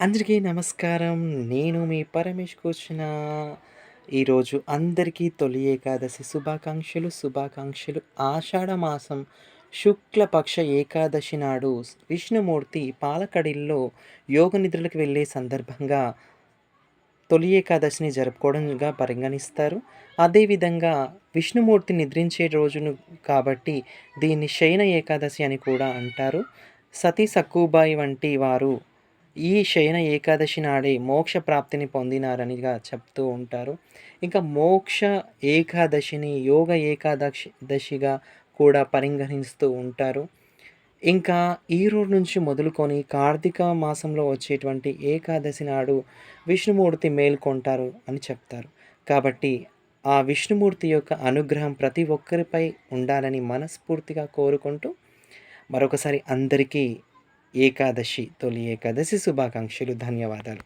అందరికీ నమస్కారం. నేను మీ పరమేష్ కూర్చున్న ఈరోజు అందరికీ తొలి ఏకాదశి శుభాకాంక్షలు, శుభాకాంక్షలు. ఆషాఢ మాసం శుక్లపక్ష ఏకాదశి నాడు విష్ణుమూర్తి పాలకడిల్లో యోగ నిద్రలకు వెళ్ళే సందర్భంగా తొలి ఏకాదశిని జరుపుకోవడంగా పరిగణిస్తారు. అదేవిధంగా విష్ణుమూర్తి నిద్రించే రోజును కాబట్టి దీన్ని శయన ఏకాదశి అని కూడా అంటారు. సతీ సక్కుబాయి వంటి వారు ఈ శయన ఏకాదశి నాడే మోక్ష ప్రాప్తిని పొందినారనిగా చెప్తూ ఉంటారు. ఇంకా మోక్ష ఏకాదశిని యోగ ఏకాదశి దశిగా కూడా పరిగణిస్తూ ఉంటారు. ఇంకా ఈ రోజు నుంచి మొదలుకొని కార్తీక మాసంలో వచ్చేటువంటి ఏకాదశి నాడు విష్ణుమూర్తి మేల్కొంటారు అని చెప్తారు. కాబట్టి ఆ విష్ణుమూర్తి యొక్క అనుగ్రహం ప్రతి ఒక్కరిపై ఉండాలని మనస్ఫూర్తిగా కోరుకుంటూ మరొకసారి అందరికీ ఏకాదశి తొలి ఏకాదశి శుభాకాంక్షలు. ధన్యవాదాలు.